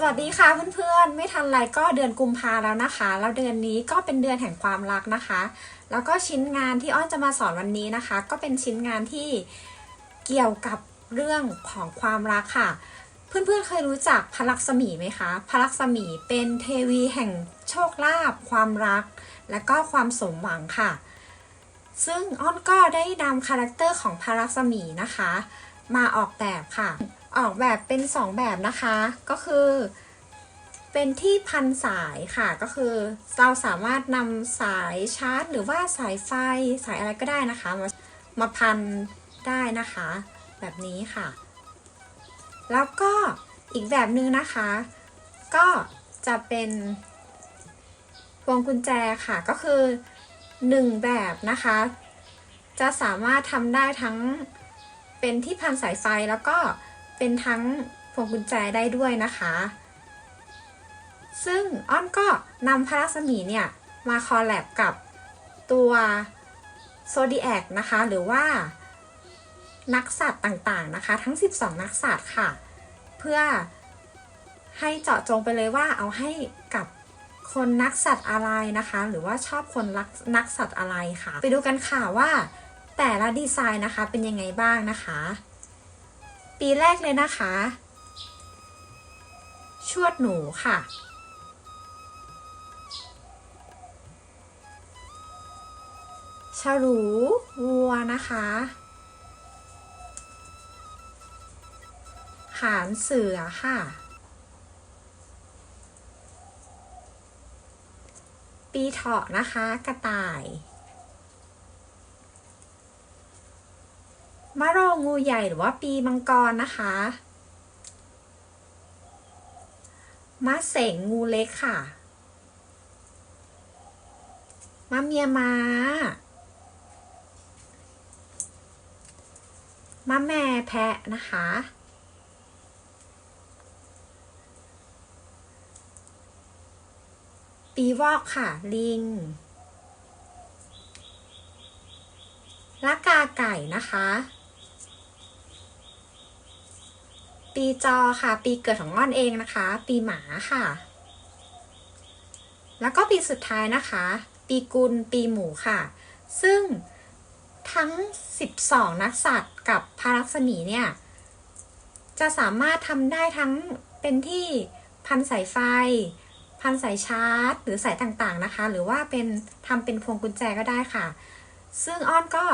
สวัสดีค่ะเพื่อนๆ ไม่ทันไรก็เดือนกุมภาแล้วนะคะ แล้วเดือนนี้ก็เป็นเดือนแห่งความรักนะคะ แล้วก็ชิ้นงานที่อ้อนจะมาสอนวันนี้นะคะ ก็เป็นชิ้นงานที่เกี่ยวกับเรื่องของความรักค่ะ เพื่อนๆ เคยรู้จักพระลักษมีไหมคะ พระลักษมีเป็นเทวีแห่งโชคลาภความรัก และก็ความสมหวังค่ะ ซึ่งอ้อนก็ได้นำคาแรคเตอร์ของพระลักษมีนะคะ มาออกแบบค่ะ ออกแบบเป็น 2 แบบนะคะ ก็คือ เป็นที่พันสายค่ะก็คือเราสามารถนำสายชาร์จ หรือว่าสายไฟสายอะไรก็ได้นะคะมามาพันได้นะคะ แบบนี้ค่ะ แล้วก็อีกแบบหนึ่งนะคะ ก็จะเป็นพวงกุญแจค่ะก็คือหนึ่งแบบนะคะ จะสามารถทำได้ทั้งเป็นที่พันสายไฟแล้วก็ เป็นทั้งพวงกุญแจได้ด้วยนะคะ ซึ่งอ้อนก็นำพระรักษมีเนี่ย มาคอลแลบกับตัวโซดีแอคนะคะ หรือว่า นักสัตว์ต่างๆนะคะ ทั้ง 12 นักสัตว์ค่ะ เพื่อให้เจาะจงไปเลยว่าเอาให้กับคนนักสัตว์อะไรนะคะ หรือว่าชอบคนรักนักสัตว์อะไรค่ะ ไปดูกันค่ะว่า แต่ละดีไซน์นะคะเป็นยังไงบ้างนะคะ ปีแรกเลยนะคะ ชวดหนูค่ะ ฉลูวัวนะคะ หานเสือค่ะ ปีเถาะนะคะ กระต่าย มะโรงงูใหญ่หรือว่าปีมังกรนะคะมะเสงงูเล็กค่ะมะเมียม้ามะแม่แพะนะคะปีวอกค่ะ ลิงละกาไก่นะคะ ปีจอค่ะ ปีเกิดของอ้อนเองนะคะ ปีหมาค่ะ แล้วก็ปีสุดท้ายนะคะ ปีกุล ปีหมูค่ะ ซึ่งทั้ง 12 นักสัตว์กับพารักษมีเนี่ย จะสามารถทำได้ทั้งเป็นที่พันสายไฟ พันสายชาร์จ หรือสายต่างๆนะคะ หรือว่าเป็นทำเป็นพวงกุญแจก็ได้ค่ะ ซึ่งอ้อนก็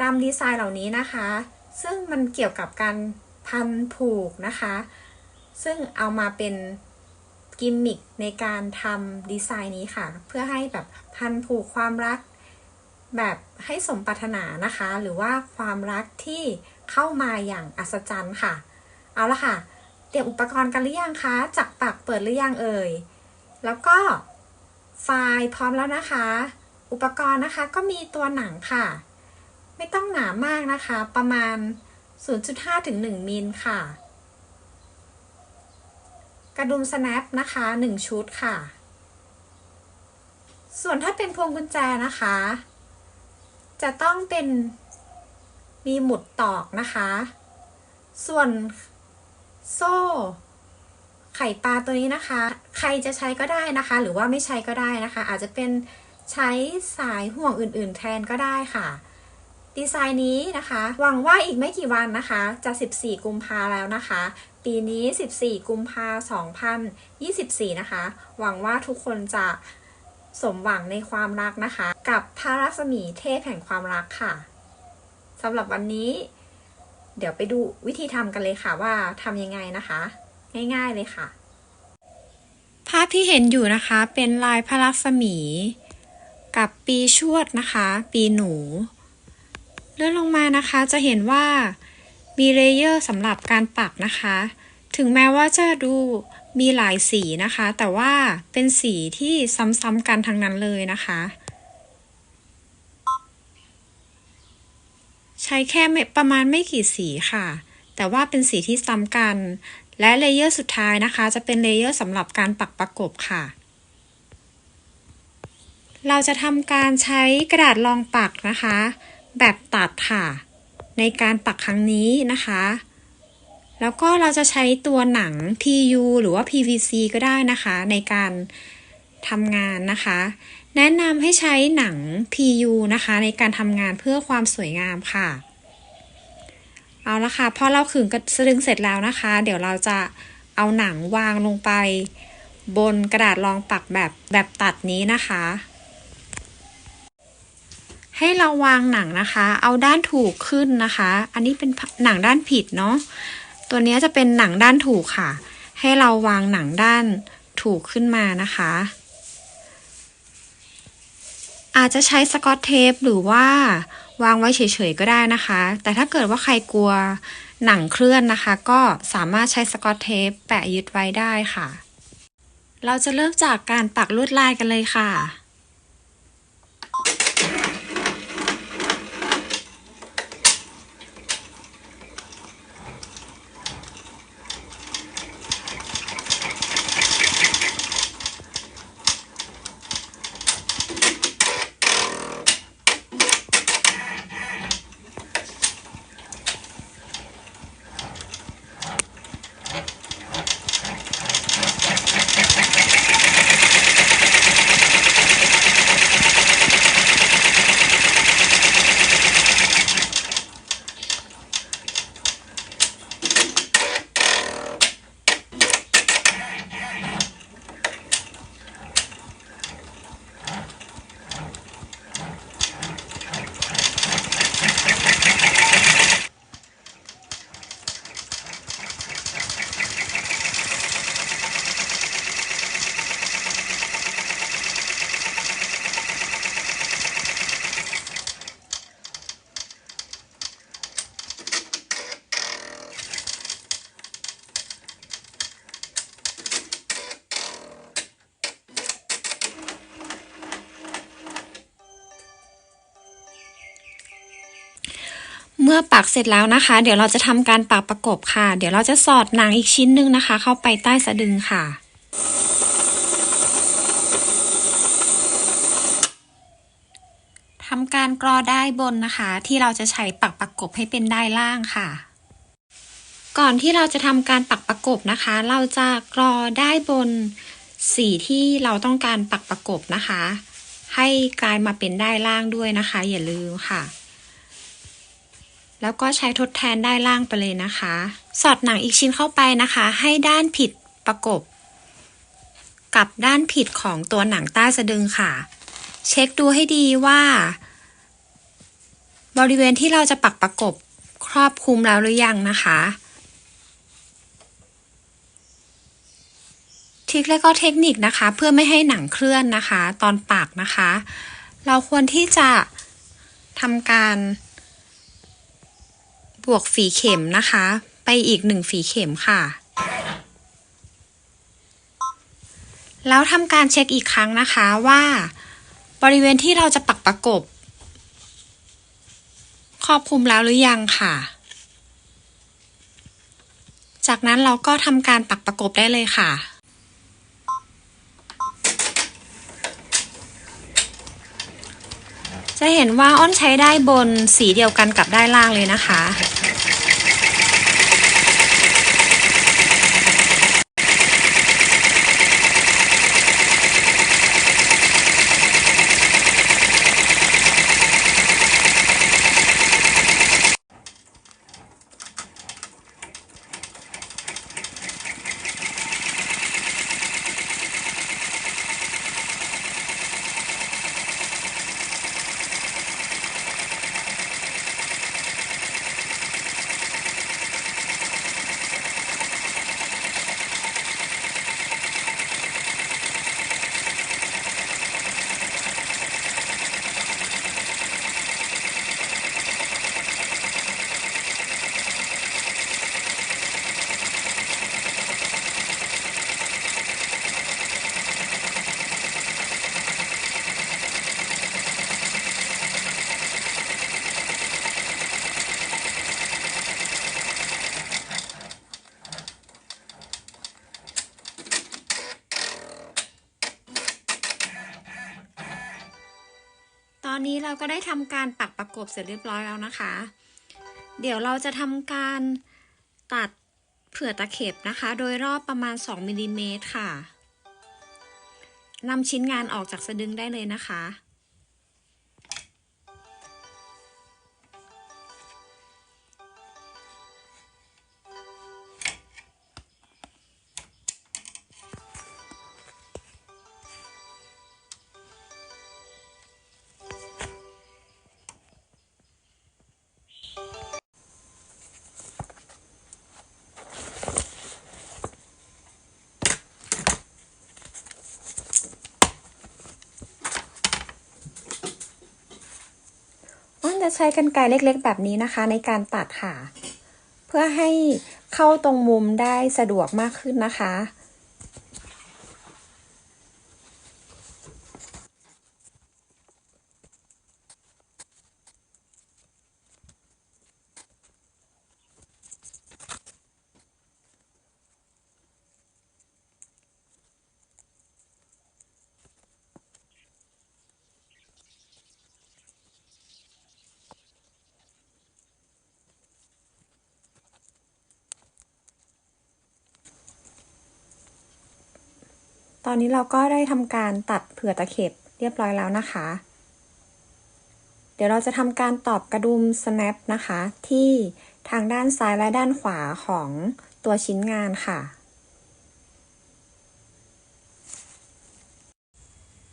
ดำดีไซน์เหล่านี้นะคะ ซึ่งมันเกี่ยวกับการ พันผูกนะคะ ซึ่งเอามาเป็นกิมมิคในการทำดีไซน์นี้ค่ะ เพื่อให้แบบพันผูกความรัก แบบให้สมปรารถนานะคะ หรือว่าความรักที่เข้ามาอย่างอัศจรรย์ค่ะ เอาละค่ะ เตรียมอุปกรณ์กันหรือยังคะจักปักเปิดหรือยังเอ่ย แล้วก็ไฟล์พร้อมแล้วนะคะ อุปกรณ์นะคะก็มีตัวหนังค่ะ ไม่ต้องหนามากนะคะ ประมาณ 0.5ถึง1มิลค่ะ กระดุมสแนปนะคะ 1 ชุดค่ะ ส่วนถ้าเป็นพวงกุญแจนะคะ จะต้องเป็นมีหมุดตอกนะคะ ส่วนโซ่ ไข่ปลาตัวนี้นะคะ ใครจะใช้ก็ได้นะคะ หรือว่าไม่ใช้ก็ได้นะคะ อาจจะเป็นใช้สายห่วงอื่น ๆ แทนก็ได้ค่ะ ดีไซน์นี้นะคะ หวังว่าอีกไม่กี่วันนะคะ จะ 14 กุมภาแล้วนะคะ ปีนี้ 14 กุมภา2024 นะคะ หวังว่าทุกคนจะสมหวังในความรักนะคะ กับพระรัศมีเทพแห่งความรักค่ะสำหรับวันนี้ เดี๋ยวไปดูวิธีทำกันเลยค่ะว่าทำยังไงนะคะ ง่ายๆเลยค่ะ ภาพที่เห็นอยู่นะคะเป็นลายพระลักษมี กับปีชวดนะคะ ปีหนู เลื่อนลงมานะคะจะเห็นว่ามีเลเยอร์สำหรับการปักนะคะ ถึงแม้ว่าจะดูมีหลายสีนะคะ แต่ว่าเป็นสีที่ซ้ำๆกันทั้งนั้นเลยนะคะ ใช้แค่ประมาณไม่กี่สีค่ะ แต่ว่าเป็นสีที่ซ้ำกัน และเลเยอร์สุดท้ายนะคะ จะเป็นเลเยอร์สำหรับการปักประกบค่ะ เราจะทำการใช้กระดาษรองปักนะคะ แบบตัดค่ะ ในการปักครั้งนี้นะคะ แล้วก็เราจะใช้ตัวหนัง PU หรือว่า PVC ก็ได้นะคะ ในการทำงานนะคะ แนะนำให้ใช้หนัง PU นะคะ ในการทำงานเพื่อความสวยงามค่ะ เอาละค่ะพอเราขึงกระสลึงเสร็จแล้วนะคะ เดี๋ยวเราจะเอาหนังวางลงไป บนกระดาษรองปักแบบแบบตัดนี้นะคะ ให้เราวางหนังนะคะ เอาด้านถูกขึ้นนะคะ อันนี้เป็นหนังด้านผิดเนาะ ตัวนี้จะเป็นหนังด้านถูกค่ะ ให้เราวางหนังด้านถูกขึ้นมานะคะ อาจจะใช้สกอตเทปหรือว่าวางไว้เฉยๆก็ได้นะคะ แต่ถ้าเกิดว่าใครกลัวหนังเคลื่อนนะคะ ก็สามารถใช้สกอตเทปแปะยึดไว้ได้ค่ะ เราจะเริ่มจากการปักลวดลายกันเลยค่ะ เมื่อปักเสร็จแล้วนะคะ เดี๋ยวเราจะทำการปักประกบค่ะ เดี๋ยวเราจะสอดหนังอีกชิ้นหนึ่งนะคะ เข้าไปใต้สะดึงค่ะทำการกรอได้บนนะคะ ที่เราจะใช้ปักประกบให้เป็นได้ล่างค่ะ ก่อนที่เราจะทำการปักประกบนะคะ เราจะกรอได้บนสีที่เราต้องการปักประกบนะคะ ให้กลายมาเป็นได้ล่างด้วยนะคะ อย่าลืมค่ะ แล้วก็ใช้ทดแทนได้ล่างไปเลยนะคะ สอดหนังอีกชิ้นเข้าไปนะคะ ให้ด้านผิดประกบ กับด้านผิดของตัวหนังใต้สะดึงค่ะ เช็คดูให้ดีว่า บริเวณที่เราจะปักประกบครอบคลุมแล้วหรือยังนะคะทิคและก็เทคนิคนะคะ เพื่อไม่ให้หนังเคลื่อนนะคะ ตอนปักนะคะ เราควรที่จะทำการ บวกฝีเข็มนะคะ ไปอีกหนึ่งฝีเข็มค่ะ แล้วทำการเช็คอีกครั้งนะคะว่า บริเวณที่เราจะปักประกบ ครอบคลุมแล้วหรือยังค่ะ จากนั้นเราก็ทำการปักประกบได้เลยค่ะ จะเห็นว่าอ้นใช้ได้บนสีเดียวกันกับได้ล่างเลยนะคะ อนนี้เราก็ได้ทำการปักประกบเสร็จเรียบร้อยแล้วนะคะ เดี๋ยวเราจะทำการตัดเผื่อตะเข็บนะคะ โดยรอบประมาณ 2มิลลิเมตรค่ะนำชิ้นงานออกจากสะดึงได้เลยนะคะ จะใช้กันไกรเล็กๆ แบบนี้นะคะ ในการตัดค่ะ เพื่อให้เข้าตรงมุมได้สะดวกมากขึ้นนะคะ ตอนนี้เราก็ได้ทำการตัดเผื่อตะเข็บเรียบร้อยแล้วนะคะ เดี๋ยวเราจะทำการตอบกระดุม snap นะคะ ที่ทางด้านซ้ายและด้านขวาของตัวชิ้นงานค่ะ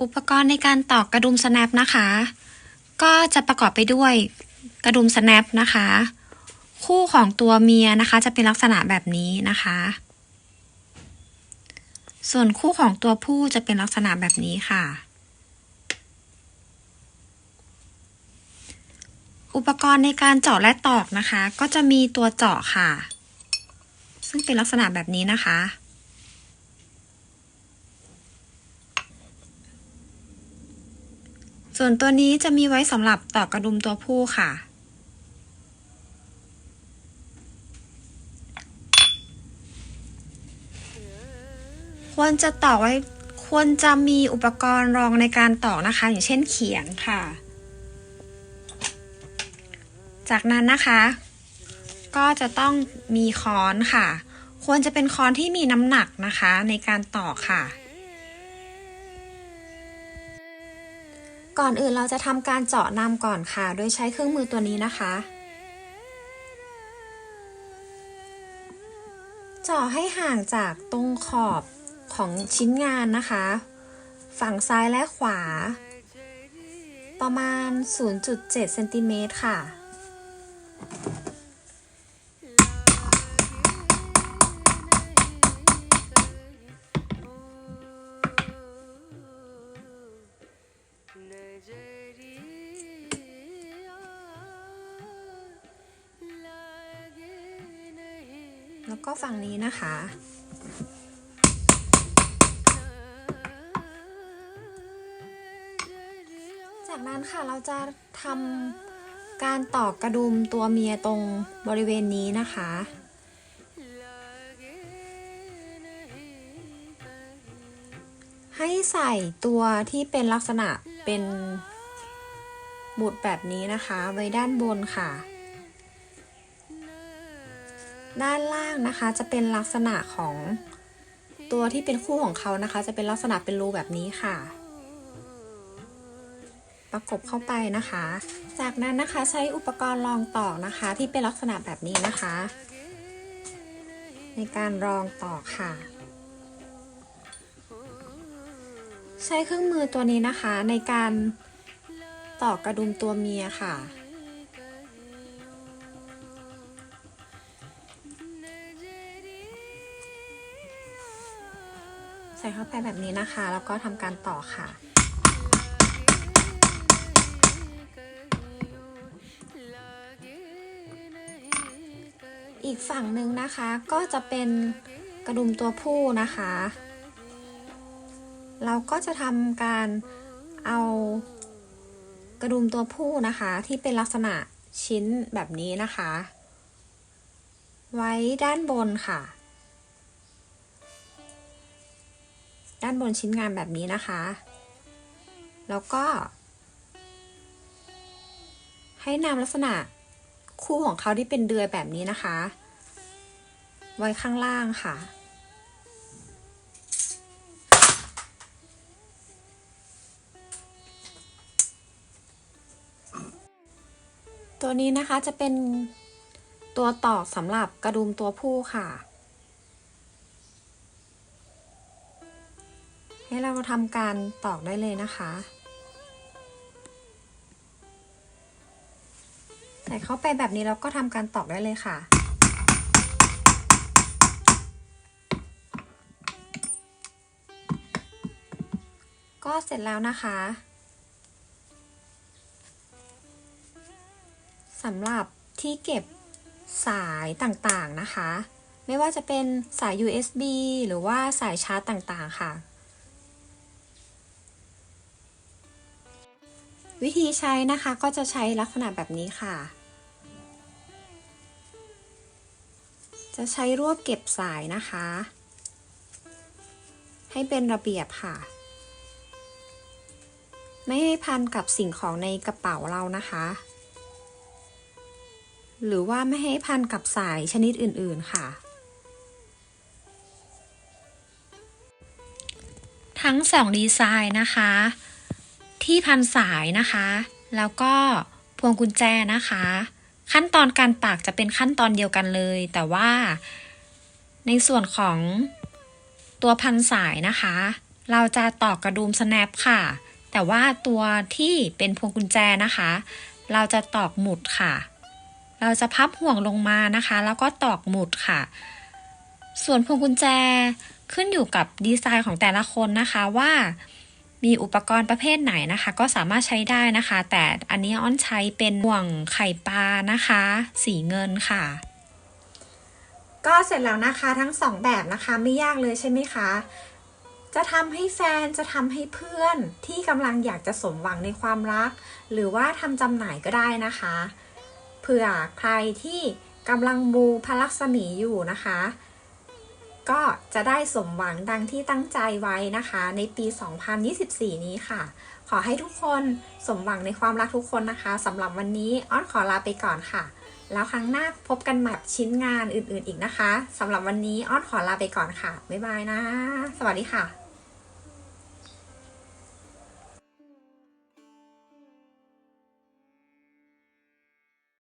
อุปกรณ์ในการตอกกระดุม snap นะคะ ก็จะประกอบไปด้วยกระดุม snap นะคะ คู่ของตัวเมียนะคะจะเป็นลักษณะแบบนี้นะคะ ส่วนคู่ของตัวผู้จะเป็นลักษณะแบบนี้ค่ะ อุปกรณ์ในการเจาะและตอกนะคะ ก็จะมีตัวเจาะค่ะ ซึ่งเป็นลักษณะแบบนี้นะคะ ส่วนตัวนี้จะมีไว้สำหรับตอกกระดุมตัวผู้ค่ะ ควรจะตอกไว้ควรจะมีอุปกรณ์รองในการตอกนะคะ อย่างเช่นเขียงค่ะ จากนั้นนะคะ ก็จะต้องมีค้อนค่ะ ควรจะเป็นค้อนที่มีน้ำหนักนะคะในการตอกค่ะ ก่อนอื่นเราจะทำการเจาะนำก่อนค่ะ โดยใช้เครื่องมือตัวนี้นะคะเจาะให้ห่างจากตรงขอบ ของชิ้นงานนะคะ ฝั่งซ้ายและขวา ประมาณ 0.7เซนติเมตรค่ะแล้วก็ฝั่งนี้นะคะ นั้นค่ะเราจะทำการตอกกระดุมตัวเมียตรงบริเวณนี้นะคะให้ใส่ตัวที่เป็นลักษณะเป็นหมุดแบบนี้นะคะไว้ด้านบนค่ะ ด้านล่างนะคะจะเป็นลักษณะของตัวที่เป็นคู่ของเขานะคะ จะเป็นลักษณะเป็นรูแบบนี้ค่ะ ประกบเข้าไปนะคะ จากนั้นนะคะใช้อุปกรณ์รองตอกนะคะ ที่เป็นลักษณะแบบนี้นะคะ ในการรองตอกค่ะ ใช้เครื่องมือตัวนี้นะคะ ในการตอกกระดุมตัวเมียค่ะใส่เข้าไปแบบนี้นะคะ แล้วก็ทำการต่อค่ะ อีกฝั่งหนึ่งนะคะ ก็จะเป็นกระดุมตัวผู้นะคะ เราก็จะทำการเอากระดุมตัวผู้นะคะ ที่เป็นลักษณะชิ้นแบบนี้นะคะ ไว้ด้านบนค่ะ ด้านบนชิ้นงานแบบนี้นะคะ แล้วก็ ให้นำลักษณะ คู่ของเขาที่เป็นเดือยแบบนี้นะคะ ไว้ข้างล่างค่ะ ตัวนี้นะคะจะเป็นตัวตอกสำหรับกระดุมตัวผู้ค่ะ ให้เราทำการตอกได้เลยนะคะ ใส่เข้าไปแบบนี้แล้วก็ทำการตอกได้เลยค่ะก็เสร็จแล้วนะคะสำหรับที่เก็บสายต่างๆนะคะ ไม่ว่าจะเป็นสาย USB หรือว่าสายชาร์จต่างๆค่ะ วิธีใช้นะคะก็จะใช้ลักษณะแบบนี้ค่ะ จะใช้รวบเก็บสายนะคะ ให้เป็นระเบียบค่ะ ไม่ให้พันกับสิ่งของในกระเป๋าเรานะคะ หรือว่าไม่ให้พันกับสายชนิดอื่นๆค่ะ ทั้งสองดีไซน์นะคะ ที่พันสายนะคะ แล้วก็พวงกุญแจนะคะ ขั้นตอนการปักจะเป็นขั้นตอนเดียวกันเลย แต่ว่าในส่วนของตัวพันสายนะคะ เราจะตอกกระดุม snap ค่ะ แต่ว่าตัวที่เป็นพวงกุญแจนะคะ เราจะตอกหมุดค่ะ เราจะพับห่วงลงมานะคะ แล้วก็ตอกหมุดค่ะ ส่วนพวงกุญแจขึ้นอยู่กับดีไซน์ของแต่ละคนนะคะว่า มีอุปกรณ์ประเภทไหนนะคะ ก็สามารถใช้ได้นะคะ แต่อันนี้อ้อนใช้เป็นห่วงไข่ปลานะคะ สีเงินค่ะ ก็เสร็จแล้วนะคะทั้งสองแบบนะคะไม่ยากเลยใช่ไหมคะจะทำให้แฟนจะทำให้เพื่อนที่กำลังอยากจะสมหวังในความรัก หรือว่าทำจำหน่ายก็ได้นะคะ เผื่อใครที่กำลังมูพระลักษมีอยู่นะคะ ก็จะได้สมหวังดังที่ตั้งใจไว้นะคะ ในปี 2024 นี้ค่ะ ขอให้ทุกคนสมหวังในความรักทุกคนนะคะสำหรับวันนี้อ้อนขอลาไปก่อนค่ะ แล้วครั้งหน้าพบกันแบบชิ้นงานอื่นๆอีกนะคะสำหรับวันนี้อ้อนขอลาไปก่อนค่ะ บ๊ายบายนะ สวัสดีค่ะ